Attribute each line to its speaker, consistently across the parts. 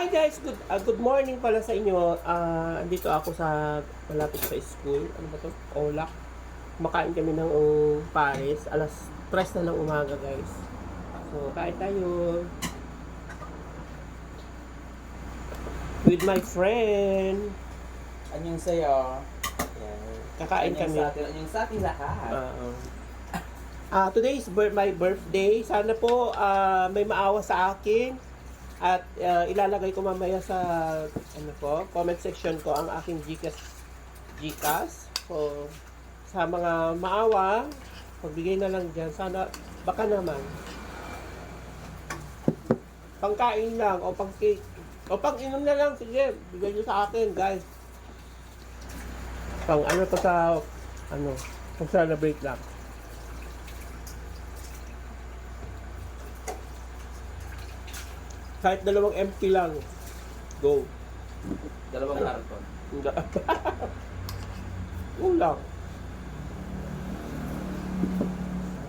Speaker 1: Hi guys, good ah, good morning pala sa inyo. Ah, andito ako sa malapit sa school. Ano ba 'to? Olak. Makain kami ng um, Paris. Alas 3 na ng umaga, guys. So, kain tayo. With my friend.
Speaker 2: Anyong sayo.
Speaker 1: Yan. Kakain
Speaker 2: Anyong
Speaker 1: kami.
Speaker 2: sa atin, anyong sa atin lahat.
Speaker 1: Ah, ah, today is my birthday. Sana po ah, may maawa sa akin. At ah, ilalagay ko mamaya sa ano po, comment section ko ang aking Gcash Gcash. So, sa mga maawa, pagbigay na lang diyan. Sana baka naman. Pangkain lang o pang cake. O pang inom na lang sige. Bigay niyo sa akin guys. Pang ano to sa ano pang celebrate lang kahit dalawang empty lang. Go.
Speaker 2: Dalawang karton.
Speaker 1: ulang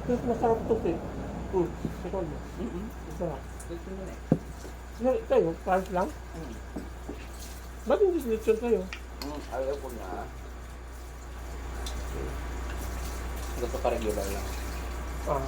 Speaker 1: Pero masarap to eh. Hmm. Ito mo
Speaker 2: Mm-hmm.
Speaker 1: masarap.
Speaker 2: Gusto mo na eh.
Speaker 1: Kasi kayo? Lang?
Speaker 2: Mm.
Speaker 1: ba't hindi selection kayo?
Speaker 2: Mm, ayaw ko na. Gusto pa regular lang.
Speaker 1: ah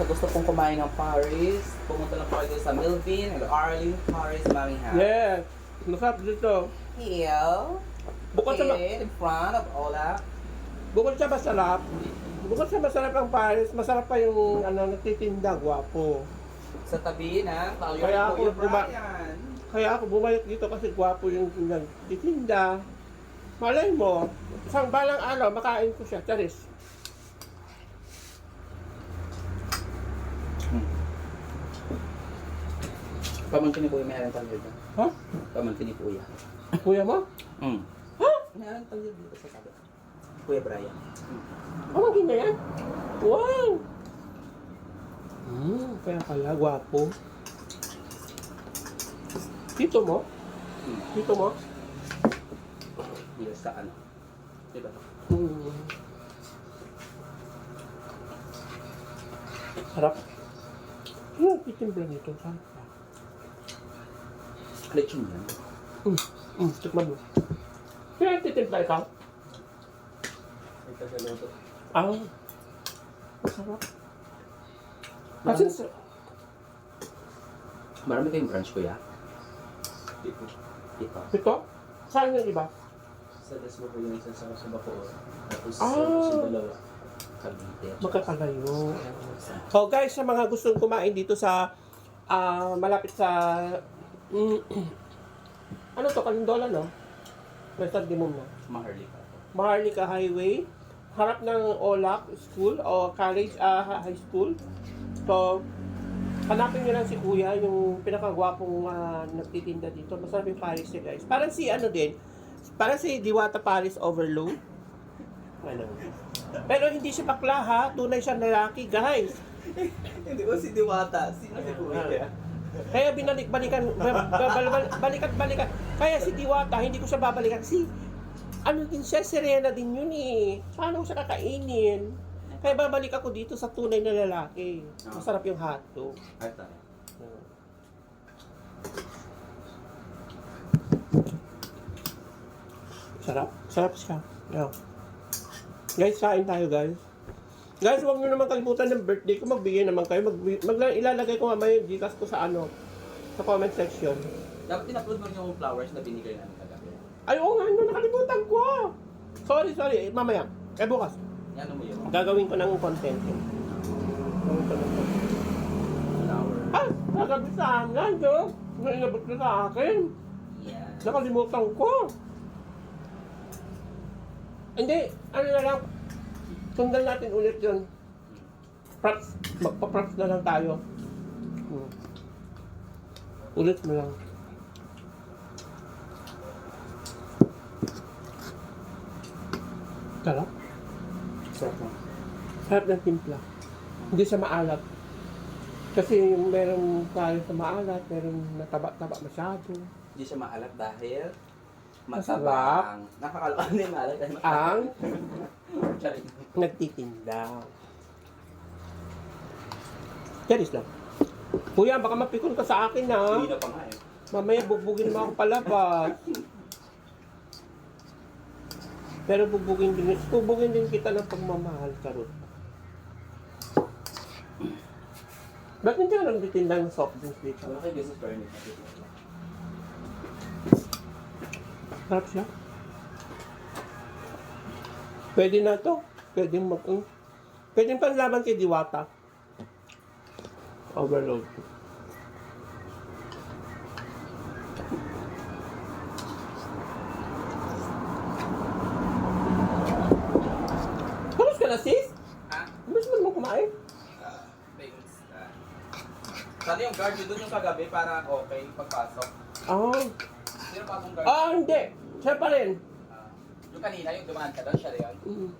Speaker 2: Sa gusto kong kumain ng Paris, pumunta lang po kayo sa Milvin, Hello Arlene, Paris, Birmingham.
Speaker 1: yes masarap dito
Speaker 2: Here,
Speaker 1: bukod sa ma-
Speaker 2: in front of Ola.
Speaker 1: Bukod sa masarap, bukod sa masarap ang Paris, masarap pa yung ano, nagtitinda, gwapo.
Speaker 2: Sa tabi ng Tayo
Speaker 1: Kaya ako buma-
Speaker 2: Brian.
Speaker 1: Kaya ako bumalik dito kasi gwapo yung nagtitinda. Malay mo, isang balang araw, makain ko siya, charis.
Speaker 2: Pamangkin ni Kuya, may harang tayo dito.
Speaker 1: Ha?
Speaker 2: Pamangkin ni Kuya.
Speaker 1: Kuya mo?
Speaker 2: Mm.
Speaker 1: Ha?
Speaker 2: May harang tayo dito sa tabi. Kuya Brian.
Speaker 1: Pamangkin na yan? Wow! Hmm, kaya pala, gwapo. Tito mo?
Speaker 2: Mm.
Speaker 1: Tito mo?
Speaker 2: Dito sa ano. Diba?
Speaker 1: Hmm. Sarap. Ano ang titimpla nito? Sarap pa.
Speaker 2: Lechon yan.
Speaker 1: Mm. Mm, tikman mo. Kaya ang titimpla ikaw?
Speaker 2: Ito sa luto.
Speaker 1: Ah. Masarap. Kasi sa...
Speaker 2: Marami kayong branch, Kuya? Dito. Dito.
Speaker 1: Ito? Saan yung iba?
Speaker 2: Sa Desmo po yung isa sa sa Bacoor. Tapos
Speaker 1: Ah.
Speaker 2: sa dalawa. Cavite.
Speaker 1: Magkakalayo. So guys, sa mga gustong kumain dito sa ah, malapit sa mm, ano to, Kalindola, no? Restad di mo na.
Speaker 2: Maharlika.
Speaker 1: Maharlika Highway, harap ng Olac School o college, ah, high school. So, hanapin nyo lang si Kuya, yung pinakagwapong ah, nagtitinda dito. Masarap yung Paris niya, guys. Parang si ano din, parang si Diwata Paris Overload. Ano? Pero hindi siya bakla ha, tunay siyang lalaki, guys.
Speaker 2: Hindi ko si Diwata. Sino si Kuya?
Speaker 1: Kaya binalik-balikan, ba- ba- bal- balikan-balikan. Kaya si Diwata, hindi ko siya babalikan. Si, ano din siya, Serena din yun eh. Paano ko siya kakainin? Kaya babalik ako dito sa tunay na lalaki. Masarap yung hotdog.
Speaker 2: Ay, tayo.
Speaker 1: Sarap. Sarap siya. Yeah. Guys, kain tayo guys. Guys, huwag nyo naman kalimutan ng birthday ko. Magbigay naman kayo. Mag, mag, ilalagay ko mamaya yung Gcash ko sa ano, sa comment section.
Speaker 2: Dapat in-upload mo yung flowers na binigay namin kagabi.
Speaker 1: Ay, oo nga, ano, nakalimutan ko. Sorry, sorry. Eh, mamaya. Eh, bukas.
Speaker 2: Yan mo yun.
Speaker 1: Gagawin ko ng content yun. Gagawin ko ng content.
Speaker 2: Flower.
Speaker 1: Ah, nagabi sana, no? Nainabot ko sa akin.
Speaker 2: Yan.
Speaker 1: Nakalimutan ko. Hindi, ano na lang. Sundan natin ulit yun. Props. Magpa-props na lang tayo. Hmm. Ulit mo lang. Sarap.
Speaker 2: Sarap mo.
Speaker 1: Sarap ng timpla. Hindi siya maalat. Kasi yung merong tayo sa maalat, merong nataba-taba masyado.
Speaker 2: Hindi siya maalat dahil Matabang. Nakakaloan din malat.
Speaker 1: Ang nagtitinda. Charis lang. Kuya, baka mapikon ka sa akin na.
Speaker 2: Hindi na pa nga eh.
Speaker 1: Mamaya bubugin mo ako palabas. Pero bubugin din, bubugin din kita ng pagmamahal, Karot. Ba't hindi ka nagtitinda ng soft drinks dito?
Speaker 2: Ano kayo Jesus Bernie?
Speaker 1: Sarap siya. Pwede na to. Pwede mag... um, Pwede panlaban kay Diwata. Overload. Kamus ka na sis?
Speaker 2: Ha?
Speaker 1: Kamus mo kumain?
Speaker 2: Thanks. Ah. Sana yung guard yun doon yung kagabi para okay pagpasok.
Speaker 1: Ah.
Speaker 2: Sino pa akong guard?
Speaker 1: Ah, hindi. Siya pa rin.
Speaker 2: Ah, yung kanina, yung dumaan ka doon, siya rin yun.
Speaker 1: Mm.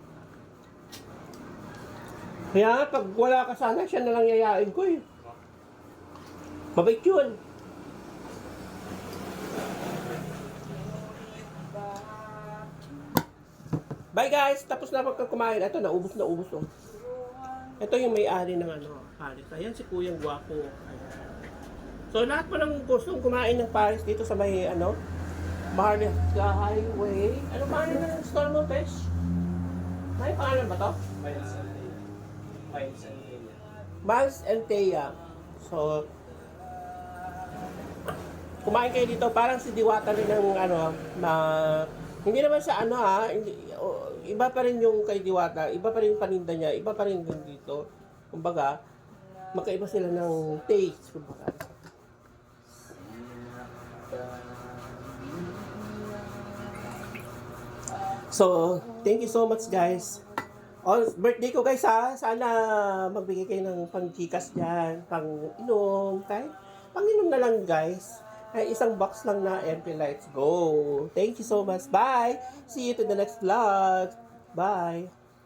Speaker 1: Kaya pag wala ka sana, siya na lang yayain ko eh. Mabait yun. Bye guys! Tapos na pagkakumain. Ito, naubos na ubos oh. Ito yung may-ari ng ano, Paris. Ayan si Kuyang Gwapo. So lahat po ng gustong kumain ng Paris dito sa may ano, Marley Highway. Ano pangalan ng store mo, Pesh? May pangalan ba to?
Speaker 2: Miles and Thea. Miles and Thea.
Speaker 1: Miles and Thea. So, kumain kayo dito. Parang si Diwata rin ng ano, na, hindi naman sa ano ha, hindi, o, iba pa rin yung kay Diwata, iba pa rin yung paninda niya, iba pa rin din dito. Kumbaga, magkaiba sila ng taste. Kumbaga. So, thank you so much guys. Oh, birthday ko guys ha. Sana magbigay kayo ng pang-chikas dyan, pang-inom, kahit pang-inom na lang guys. Ay, isang box lang na MP Lights. Go! Thank you so much. Bye! See you to the next vlog. Bye!